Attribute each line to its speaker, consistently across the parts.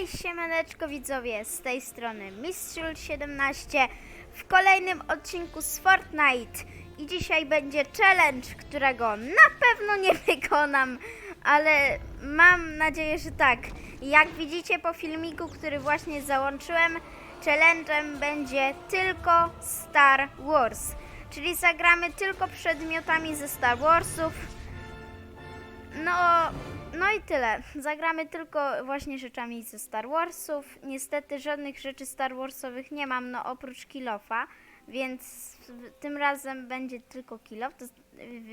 Speaker 1: Cześć, siemaneczko widzowie, z tej strony Mistrzul17 w kolejnym odcinku z Fortnite. I dzisiaj będzie challenge, którego na pewno nie wykonam, ale mam nadzieję, że tak. Jak widzicie po filmiku, który właśnie załączyłem, challenge'em będzie tylko Star Wars, czyli zagramy tylko przedmiotami ze Star Warsów, no, no i tyle. Zagramy tylko właśnie rzeczami ze Star Warsów. Niestety żadnych rzeczy Star Warsowych nie mam, no oprócz Kilofa, więc tym razem będzie tylko Kilof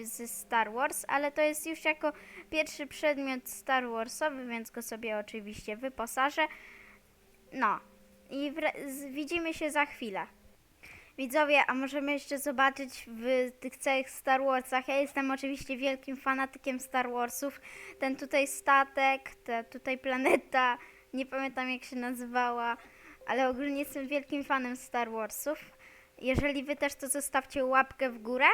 Speaker 1: ze Star Wars, ale to jest już jako pierwszy przedmiot Star Warsowy, więc go sobie oczywiście wyposażę. No i widzimy się za chwilę. Widzowie, a możemy jeszcze zobaczyć w tych całych Star Warsach. Ja jestem oczywiście wielkim fanatykiem Star Warsów. Ten tutaj statek, ta tutaj planeta, nie pamiętam jak się nazywała, ale ogólnie jestem wielkim fanem Star Warsów. Jeżeli wy też, to zostawcie łapkę w górę.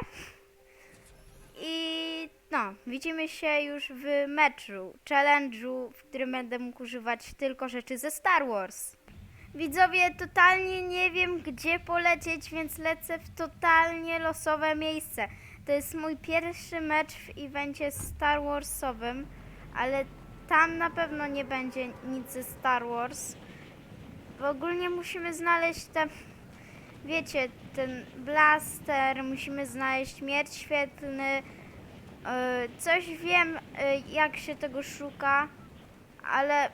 Speaker 1: I no, widzimy się już w meczu, challenge'u, w którym będę mógł używać tylko rzeczy ze Star Wars. Widzowie, totalnie nie wiem, gdzie polecieć, więc lecę w totalnie losowe miejsce. To jest mój pierwszy mecz w evencie Star Warsowym, ale tam na pewno nie będzie nic ze Star Wars. Bo ogólnie musimy znaleźć te, wiecie, ten blaster, musimy znaleźć miecz świetlny. Yy, coś wiem, yy, jak się tego szuka, ale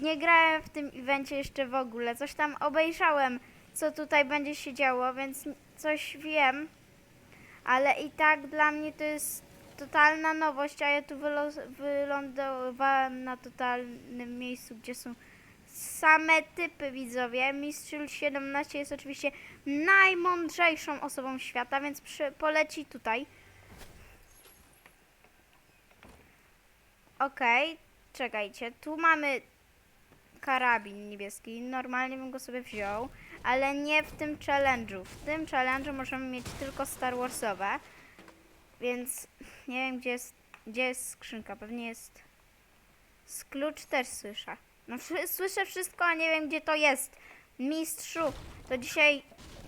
Speaker 1: nie grałem w tym evencie jeszcze w ogóle. Coś tam obejrzałem, co tutaj będzie się działo, więc coś wiem. Ale i tak dla mnie to jest totalna nowość, a ja tu wylądowałem na totalnym miejscu, gdzie są same typy widzowie. Mistrzyl 17 jest oczywiście najmądrzejszą osobą świata, więc przy, poleci tutaj. Okej, czekajcie, tu mamy karabin niebieski. Normalnie bym go sobie wziął, ale nie w tym challenge'u. W tym challenge'u możemy mieć tylko Star Warsowe, więc nie wiem gdzie jest, gdzie jest skrzynka. Pewnie jest... Z klucz też słyszę. No słyszę wszystko, a nie wiem gdzie to jest. Mistrzu, to dzisiaj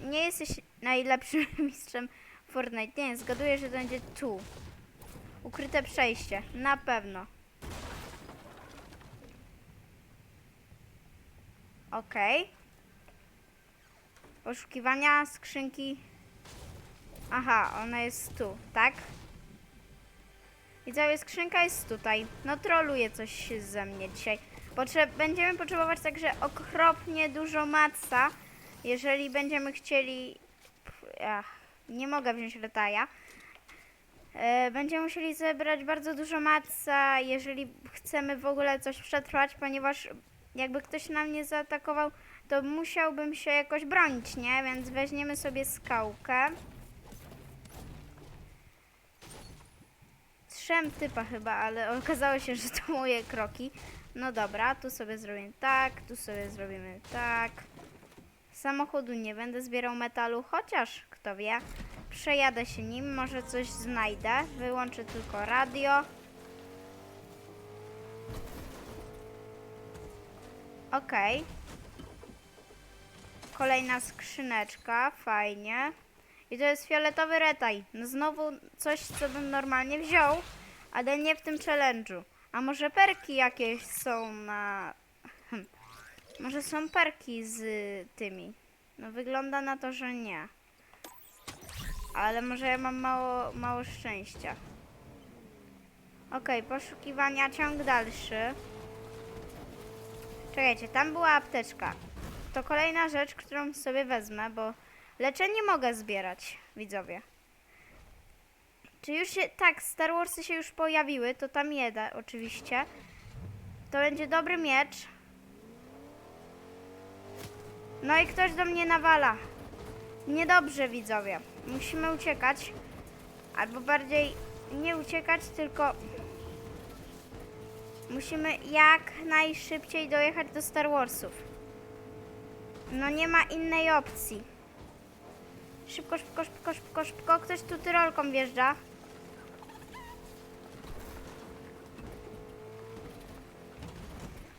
Speaker 1: nie jesteś najlepszym mistrzem Fortnite. Nie, zgaduję, że to będzie tu. Ukryte przejście, na pewno. Okej. Poszukiwania skrzynki. Aha, ona jest tu, tak? Widzowie, skrzynka jest tutaj. No troluje coś ze mnie dzisiaj. Potrze będziemy potrzebować także okropnie dużo matsa, jeżeli będziemy chcieli... Ach, nie mogę wziąć letaja. E, Będziemy musieli zebrać bardzo dużo matca, jeżeli chcemy w ogóle coś przetrwać, ponieważ jakby ktoś na mnie zaatakował, to musiałbym się jakoś bronić, nie? Więc weźmiemy sobie skałkę. Strzem typa chyba, ale okazało się, że to moje kroki. No dobra, tu sobie zrobimy tak, tu sobie zrobimy tak. Samochodu nie będę zbierał metalu, chociaż kto wie. Przejadę się nim, może coś znajdę. Wyłączę tylko radio. Okej. Kolejna skrzyneczka, fajnie. I to jest fioletowy retaj. No znowu coś, co bym normalnie wziął, ale nie w tym challenge'u. A może perki jakieś są na... Może są perki z tymi. No wygląda na to, że nie. Ale może ja mam mało, mało szczęścia. Okej, poszukiwania, ciąg dalszy. Czekajcie, tam była apteczka. To kolejna rzecz, którą sobie wezmę, bo leczenie mogę zbierać, widzowie. Czy już się... Tak, Star Warsy się już pojawiły, to tam jeden oczywiście. To będzie dobry miecz. No i ktoś do mnie nawala. Niedobrze, widzowie. Musimy uciekać. Albo bardziej nie uciekać, tylko musimy jak najszybciej dojechać do Star Warsów. No nie ma innej opcji. Szybko, szybko, szybko, szybko, szybko. Ktoś tu tyrolką wjeżdża.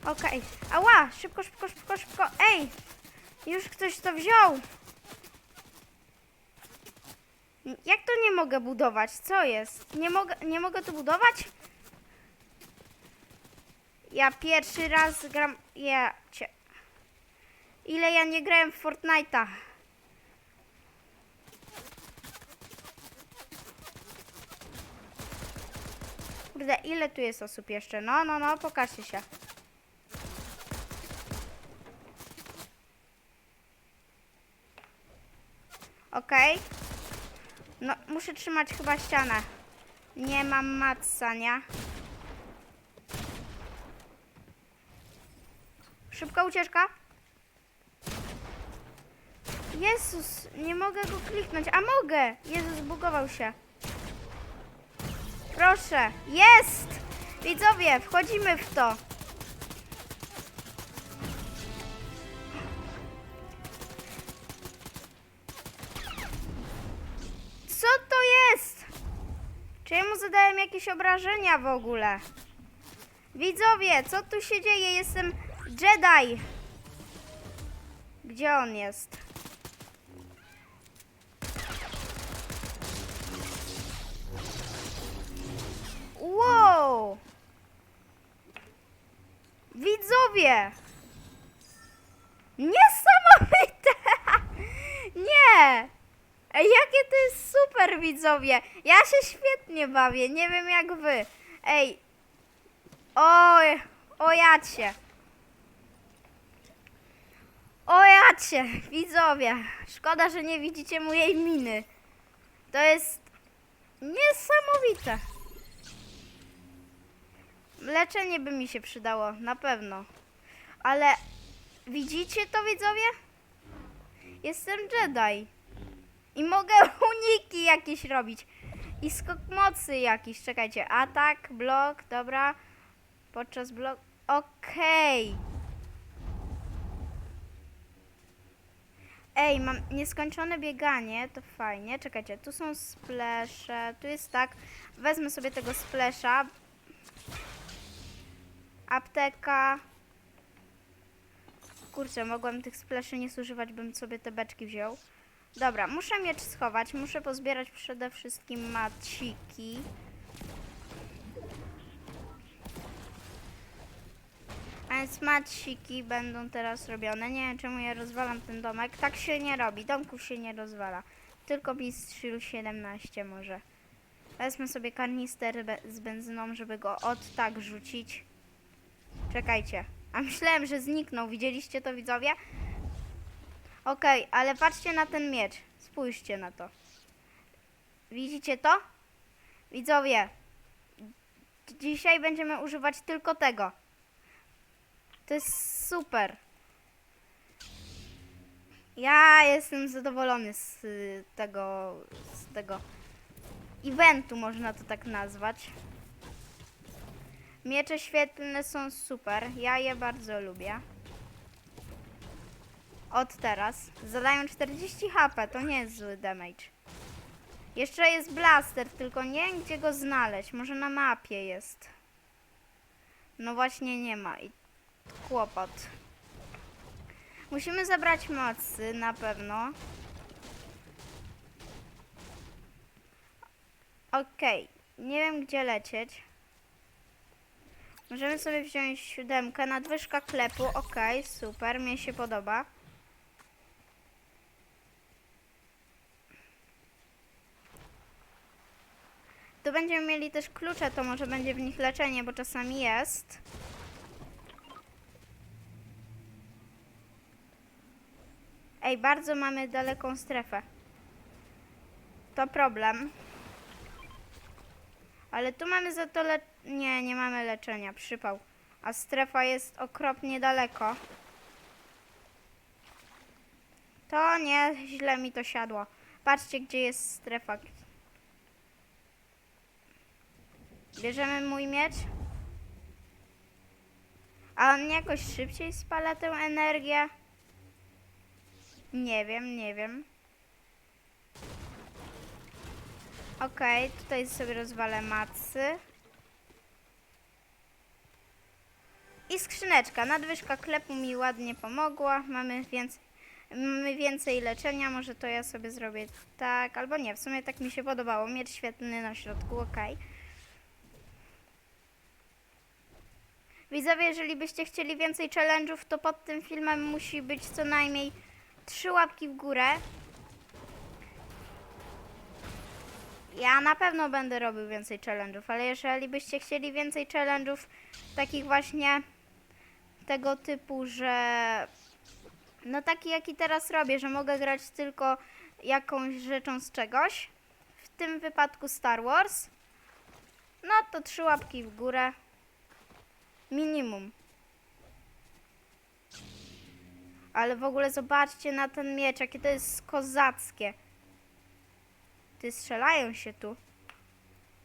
Speaker 1: Okej. Ała! Szybko, szybko, szybko, szybko. Ej! Już ktoś to wziął. Jak to nie mogę budować? Co jest? Nie mogę, nie mogę tu budować? Ja pierwszy raz gram... Ja cię... Ile ja nie grałem w Fortnite'a? Kurde, ile tu jest osób jeszcze? No, no, no, pokażcie się. Okej. No, muszę trzymać chyba ścianę. Nie mam matsa, nie? Szybka ucieczka. Jezus, nie mogę go kliknąć. A mogę! Jezus, zbugował się. Proszę, jest! Widzowie, wchodzimy w to. Co to jest? Czy ja zadałem jakieś obrażenia w ogóle? Widzowie, co tu się dzieje? Jestem Jedi. Gdzie on jest? Wow! Widzowie! Niesamowite! Nie! Jakie to jest super, widzowie! Ja się świetnie bawię, nie wiem jak wy. Ej! Oj! O jacie! O jacie! Widzowie! Szkoda, że nie widzicie mojej miny. To jest niesamowite. Leczenie by mi się przydało, na pewno. Ale widzicie to, widzowie? Jestem Jedi. I mogę uniki jakieś robić. I skok mocy jakiś. Czekajcie. Atak, blok, dobra. Podczas blok. Okej. Ej, mam nieskończone bieganie, to fajnie. Czekajcie, tu są splesze, tu jest tak. Wezmę sobie tego splesza. Apteka. Kurczę, mogłem tych spleszy nie zużywać, bym sobie te beczki wziął. Dobra, muszę miecz schować, muszę pozbierać przede wszystkim maciki. Więc maciki będą teraz robione. Nie wiem czemu ja rozwalam ten domek. Tak się nie robi, domków się nie rozwala. Tylko Mistrzu 17 może. Wezmę sobie karnister be z benzyną, żeby go od tak rzucić. Czekajcie. A myślałem, że zniknął. Widzieliście to widzowie? Okej, ale patrzcie na ten miecz. Spójrzcie na to. Widzicie to? Widzowie, dzisiaj będziemy używać tylko tego. To jest super. Ja jestem zadowolony z y, tego, z tego eventu, można to tak nazwać. Miecze świetlne są super. Ja je bardzo lubię. Od teraz. Zadają 40 HP, to nie jest zły damage. Jeszcze jest blaster, tylko nie wiem gdzie go znaleźć. Może na mapie jest. No właśnie nie ma i kłopot. Musimy zabrać mocy na pewno. Okej, nie wiem gdzie lecieć. Możemy sobie wziąć siódemkę, nadwyżka klepu, okej, super, mnie się podoba. Tu będziemy mieli też klucze, to może będzie w nich leczenie, bo czasami jest. Ej, bardzo mamy daleką strefę. To problem. Ale tu mamy za to le... Nie, nie mamy leczenia, przypał. A strefa jest okropnie daleko. To nie, źle mi to siadło. Patrzcie, gdzie jest strefa. Bierzemy mój miecz. A on jakoś szybciej spala tę energię? Nie wiem, nie wiem. Okej, tutaj sobie rozwalę macy. I skrzyneczka. Nadwyżka klepu mi ładnie pomogła. Mamy więcej, mamy więcej leczenia. Może to ja sobie zrobię tak. Albo nie, w sumie tak mi się podobało. Miecz świetlny na środku, okej. Widzowie, jeżeli byście chcieli więcej challenge'ów, to pod tym filmem musi być co najmniej trzy łapki w górę. Ja na pewno będę robił więcej challenge'ów, ale jeżeli byście chcieli więcej challenge'ów, takich właśnie tego typu, że no taki jaki teraz robię, że mogę grać tylko jakąś rzeczą z czegoś, w tym wypadku Star Wars, no to trzy łapki w górę. Minimum. Ale w ogóle zobaczcie na ten miecz, jakie to jest kozackie. Ty strzelają się tu.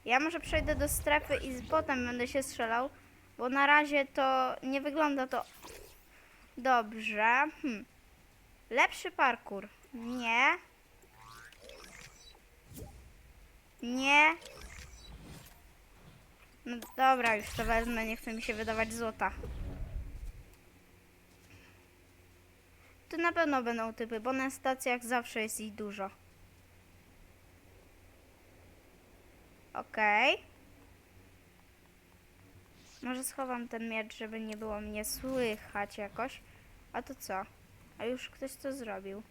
Speaker 1: Ja może przejdę do strefy i potem będę się strzelał, bo na razie to nie wygląda to dobrze. Hm. Lepszy parkour. Nie. Nie. No dobra, już to wezmę, nie chce mi się wydawać złota. Tu na pewno będą typy, bo na stacjach zawsze jest ich dużo. Okej. Może schowam ten miecz, żeby nie było mnie słychać jakoś. A to co? A już ktoś to zrobił.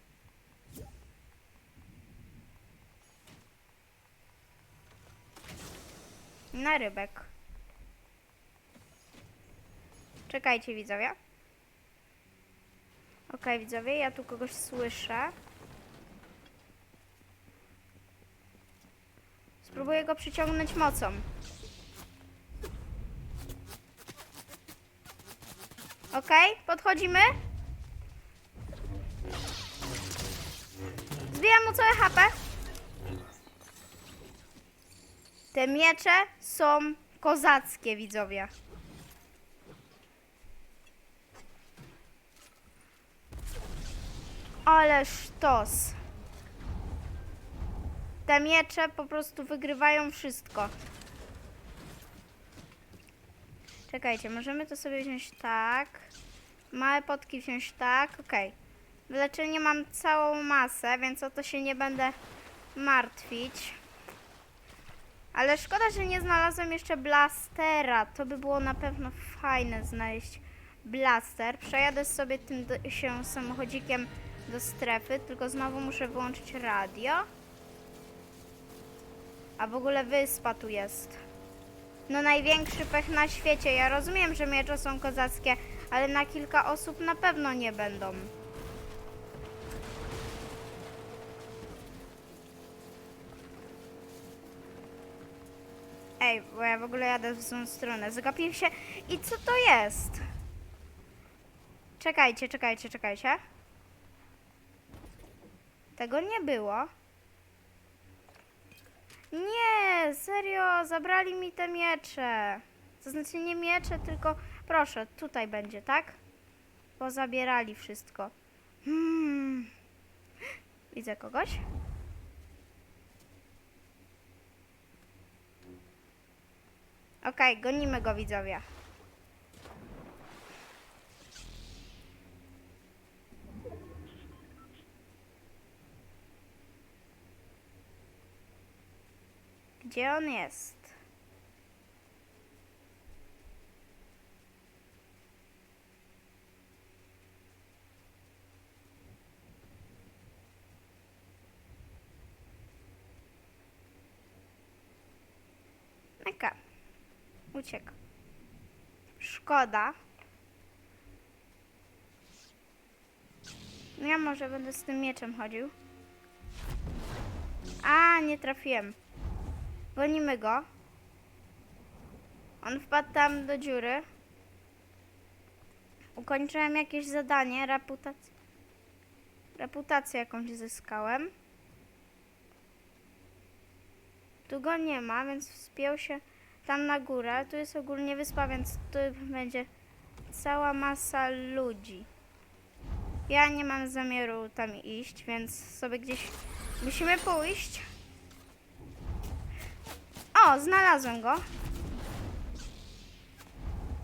Speaker 1: Na rybek. Czekajcie widzowie. Okej widzowie, ja tu kogoś słyszę. Spróbuję go przyciągnąć mocą. Okej, podchodzimy. Zbijam mu całe HP. Te miecze są kozackie, widzowie. Ale sztos. Te miecze po prostu wygrywają wszystko. Czekajcie, możemy to sobie wziąć tak. Małe potki wziąć tak. Okej. W leczeniu mam całą masę, więc o to się nie będę martwić. Ale szkoda, że nie znalazłem jeszcze blastera. To by było na pewno fajne znaleźć blaster. Przejadę sobie tym się samochodzikiem do strefy, tylko znowu muszę wyłączyć radio. A w ogóle wyspa tu jest. No największy pech na świecie. Ja rozumiem, że miecze są kozackie, ale na kilka osób na pewno nie będą. Ej, bo ja w ogóle jadę w złą stronę. Zagapiłem się. I co to jest? Czekajcie, czekajcie, czekajcie. Tego nie było. Nie, serio, zabrali mi te miecze. To znaczy nie miecze, tylko proszę, tutaj będzie, tak? Bo zabierali wszystko. Hmm. Widzę kogoś? Okej, gonimy go widzowie. Gdzie on jest? Meka. Uciekł. Szkoda. No ja może będę z tym mieczem chodził. A, nie trafiłem. Gonimy go. On wpadł tam do dziury. Ukończyłem jakieś zadanie, reputację. Reputację jakąś zyskałem. Tu go nie ma, więc wspiął się tam na górę. Tu jest ogólnie wyspa, więc tu będzie cała masa ludzi. Ja nie mam zamiaru tam iść, więc sobie gdzieś musimy pójść. O, znalazłem go.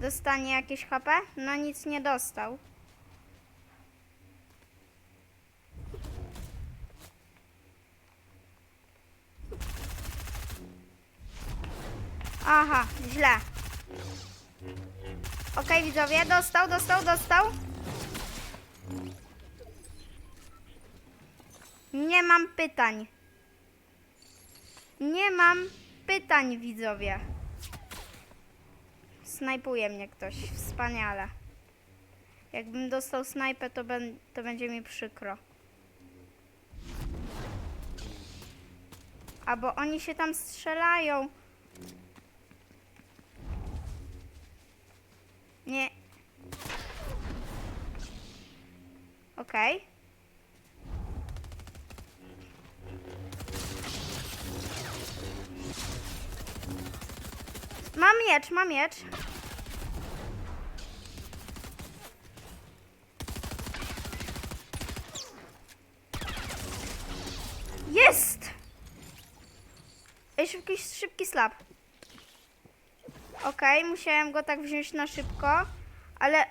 Speaker 1: Dostanie jakieś HP? No nic nie dostał. Aha, źle. Okej, widzowie, dostał, dostał, dostał. Nie mam pytań. Nie mam pytań, widzowie. Snajpuje mnie ktoś. Wspaniale. Jakbym dostał snajpę, to, ben, to będzie mi przykro. Albo oni się tam strzelają. Nie. Okej. Mam miecz, mam miecz. Jest! Ej, szybki, szybki slap. Okej, musiałem go tak wziąć na szybko, ale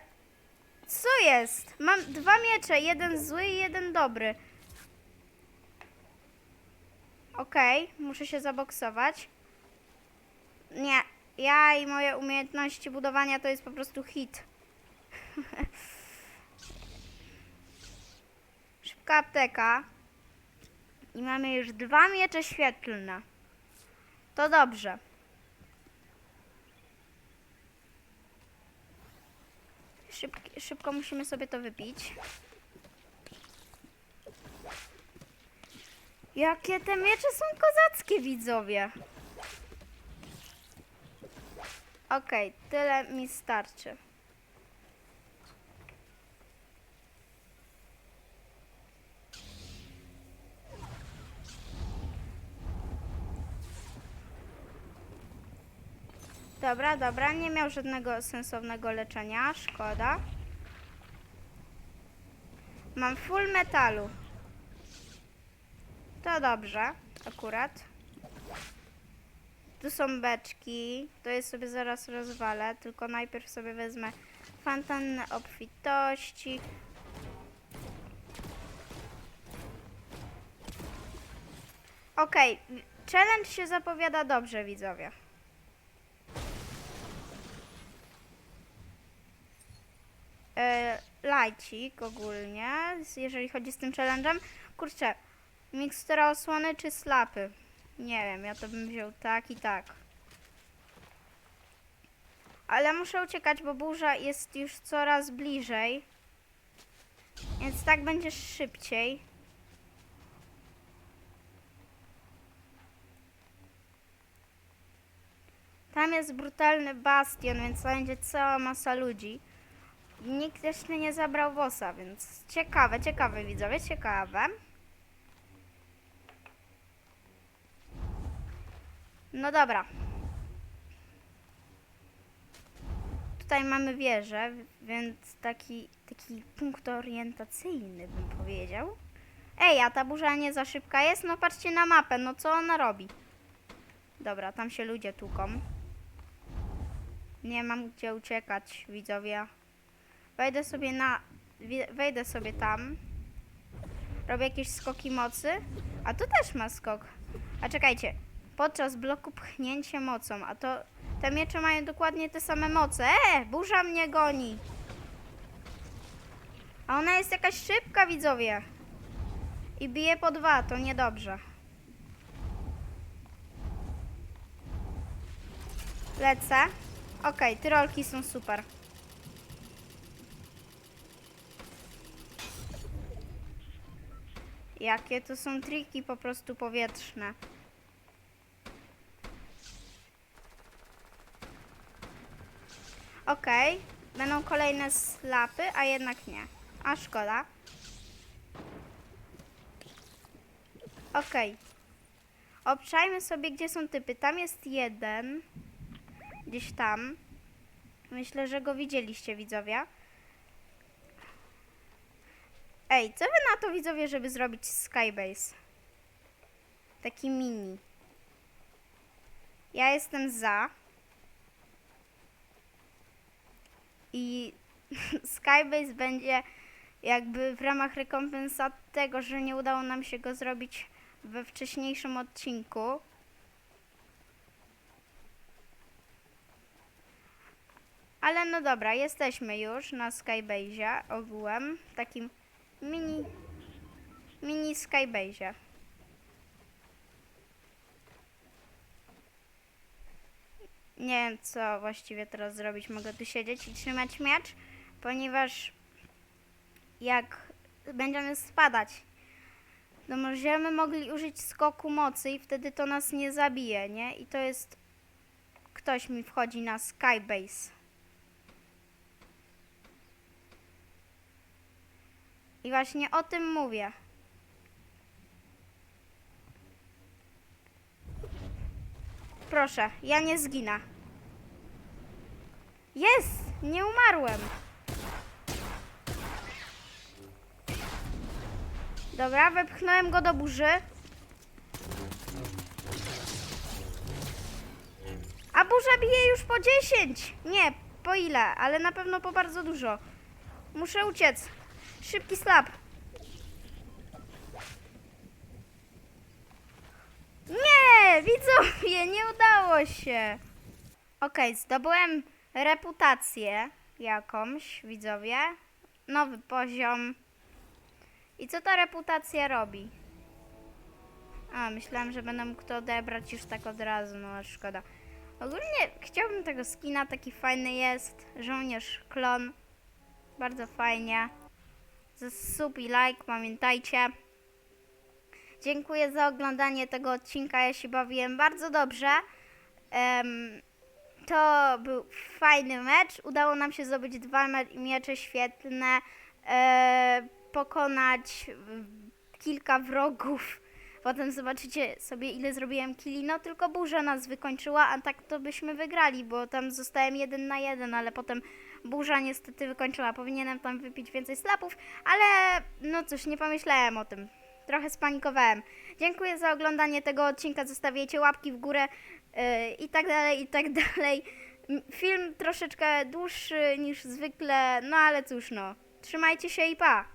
Speaker 1: co jest? Mam dwa miecze, jeden zły i jeden dobry. Okej, muszę się zaboksować. Nie, ja i moje umiejętności budowania to jest po prostu hit. Szybka apteka. I mamy już dwa miecze świetlne. To dobrze. Szybki, szybko musimy sobie to wypić. Jakie te miecze są kozackie, widzowie. Okej, tyle mi starczy. Dobra, dobra, nie miał żadnego sensownego leczenia, szkoda. Mam full metalu. To dobrze, akurat. Tu są beczki, to je sobie zaraz rozwalę, tylko najpierw sobie wezmę fontannę obfitości. Okej, challenge się zapowiada dobrze, widzowie. e, lajcik ogólnie, jeżeli chodzi z tym challenge'em. Kurczę, mikstura osłony czy slapy? Nie wiem, ja to bym wziął tak i tak. Ale muszę uciekać, bo burza jest już coraz bliżej. Więc tak będzie szybciej. Tam jest brutalny bastion, więc tam będzie cała masa ludzi. Nikt jeszcze nie zabrał wosa, więc ciekawe, ciekawe widzowie, ciekawe. No dobra. Tutaj mamy wieżę, więc taki, taki punkt orientacyjny bym powiedział. Ej, a ta burza nie za szybka jest? No patrzcie na mapę, no co ona robi? Dobra, tam się ludzie tłuką. Nie mam gdzie uciekać, widzowie. Wejdę sobie na. Wejdę sobie tam. Robię jakieś skoki mocy. A tu też ma skok. A czekajcie. Podczas bloku pchnięcie mocą. A to. Te miecze mają dokładnie te same moce. E! Burza mnie goni. A ona jest jakaś szybka, widzowie. I bije po dwa, to niedobrze. Lecę. Okej, tyrolki są super. Jakie to są triki po prostu powietrzne. Okej, będą kolejne slapy, a jednak nie. A szkoda. Okej. Obczajmy sobie, gdzie są typy. Tam jest jeden. Gdzieś tam. Myślę, że go widzieliście, widzowie. Ej, co wy na to widzowie, żeby zrobić Skybase? Taki mini. Ja jestem za. I Skybase będzie jakby w ramach rekompensat tego, że nie udało nam się go zrobić we wcześniejszym odcinku. Ale no dobra, jesteśmy już na Skybase'ie ogółem, takim mini, mini Skybase'ie. Nie wiem, co właściwie teraz zrobić. Mogę tu siedzieć i trzymać miecz, ponieważ jak będziemy spadać, to możemy mogli użyć skoku mocy i wtedy to nas nie zabije, nie? I to jest... Ktoś mi wchodzi na Skybase. I właśnie o tym mówię. Proszę, ja nie zginę. Jest! Nie umarłem. Dobra, wepchnąłem go do burzy. A burza bije już po 10. Nie, po ile, ale na pewno po bardzo dużo. Muszę uciec. Szybki slap. Nie, widzowie, nie udało się. Okej, zdobyłem reputację jakąś, widzowie. Nowy poziom. I co ta reputacja robi? A, myślałam, że będę mógł to odebrać już tak od razu, no szkoda. Ogólnie chciałbym tego skina, taki fajny jest. Żołnierz klon. Bardzo fajnie. Sub i like, pamiętajcie. Dziękuję za oglądanie tego odcinka. Ja się bawiłem bardzo dobrze. To był fajny mecz. Udało nam się zdobyć dwa miecze świetne. E, pokonać mm, kilka wrogów. Potem zobaczycie sobie, ile zrobiłem killi. No tylko burza nas wykończyła, a tak to byśmy wygrali, bo tam zostałem jeden na jeden, ale potem burza niestety wykończyła. Powinienem tam wypić więcej slapów, ale no cóż, nie pomyślałem o tym. Trochę spanikowałem. Dziękuję za oglądanie tego odcinka. Zostawiajcie łapki w górę yy, i tak dalej, i tak dalej. Film troszeczkę dłuższy niż zwykle, no ale cóż no. Trzymajcie się i pa!